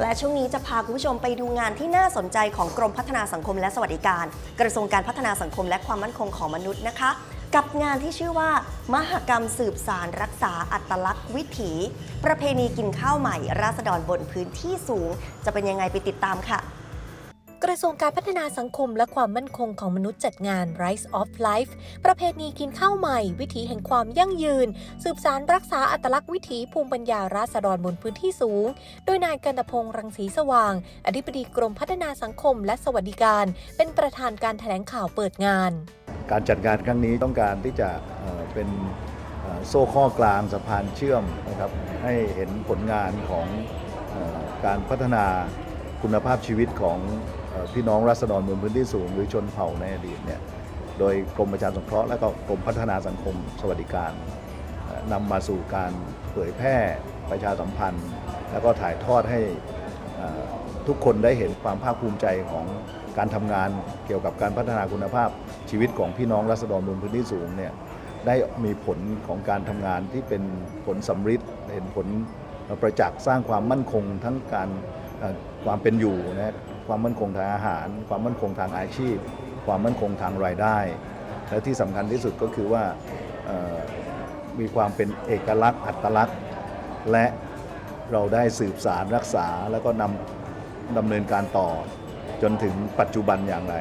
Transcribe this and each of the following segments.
และช่วงนี้จะพาคุณผู้ชมไปดูงานที่น่าสนใจของกรมพัฒนาสังคมและสวัสดิการ กระทรวงการพัฒนาสังคมและความมั่นคงของมนุษย์นะคะ กับงานที่ชื่อว่า มหกรรมสืบสารรักษาอัตลักษณ์วิถี ประเพณีกินข้าวใหม่ ราษฎรบนพื้นที่สูง จะเป็นยังไงไปติดตามค่ะ กระทรวงการพัฒนาสังคมและความมั่นคงของมนุษย์จัดงาน Rise of Life ประเพณีกินข้าวใหม่ วิถีแห่งความยั่งยืน สืบสารรักษาอัตลักษณ์วิถีภูมิปัญญาราษฎรบนพื้นที่สูง โดยนายกันตพงษ์รังสีสว่าง อธิบดีกรมพัฒนาสังคมและสวัสดิการ เป็นประธานการแถลงข่าวเปิดงาน การจัดงานครั้งนี้ต้องการที่จะเป็นโซ่ข้อกลางสะพานเชื่อมนะครับให้เห็นผลงานของการพัฒนาคุณภาพชีวิตของ พี่น้องรัษฎรบนพื้นที่สูงหรือชนเผ่าในอดีตเนี่ยโดยกรมประชาสงเคราะห์และก็กรมพัฒนาสังคมสวัสดิการนำมาสู่การเผยแพร่ประชาสัมพันธ์ แล้วก็ถ่ายทอดให้ทุกคนได้เห็นความภาคภูมิใจของการทำงานเกี่ยวกับการพัฒนาคุณภาพชีวิตของพี่น้องรัษฎรบนพื้นที่สูงเนี่ยได้มีผลของการทำงานที่เป็นผลสำฤทธิ์เห็นผลประจักษ์สร้างความมั่นคงทั้งการความเป็นอยู่นะ ความมั่นคงทางอาหาร ความมั่นคงทางอาชีพ ความมั่นคงทางรายได้ และที่สำคัญที่สุดก็คือว่ามีความเป็นเอกลักษณ์อัตลักษณ์ และเราได้สืบสารรักษาแล้วก็นำดำเนินการต่อจนถึงปัจจุบันอย่างไร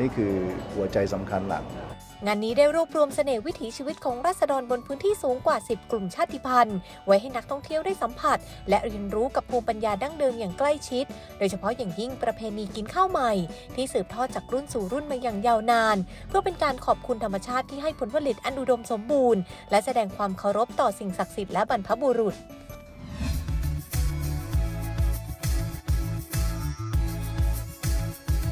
นี่คือหัวใจสำคัญหลัก งานนี้ได้รวบรวมเสน่ห์วิถีชีวิตของราษฎรบนพื้นที่สูงกว่า 10 กลุ่มชาติพันธุ์ ไว้ให้นักท่องเที่ยวได้สัมผัส และเรียนรู้กับภูมิปัญญาดั้งเดิมอย่างใกล้ชิด โดยเฉพาะอย่างยิ่งประเพณีกินข้าวใหม่ ที่สืบทอดจากรุ่นสู่รุ่นมาอย่างยาวนาน เพื่อเป็นการขอบคุณธรรมชาติที่ให้ผลผลิตอันอุดมสมบูรณ์ และแสดงความเคารพต่อสิ่งศักดิ์สิทธิ์และบรรพบุรุษ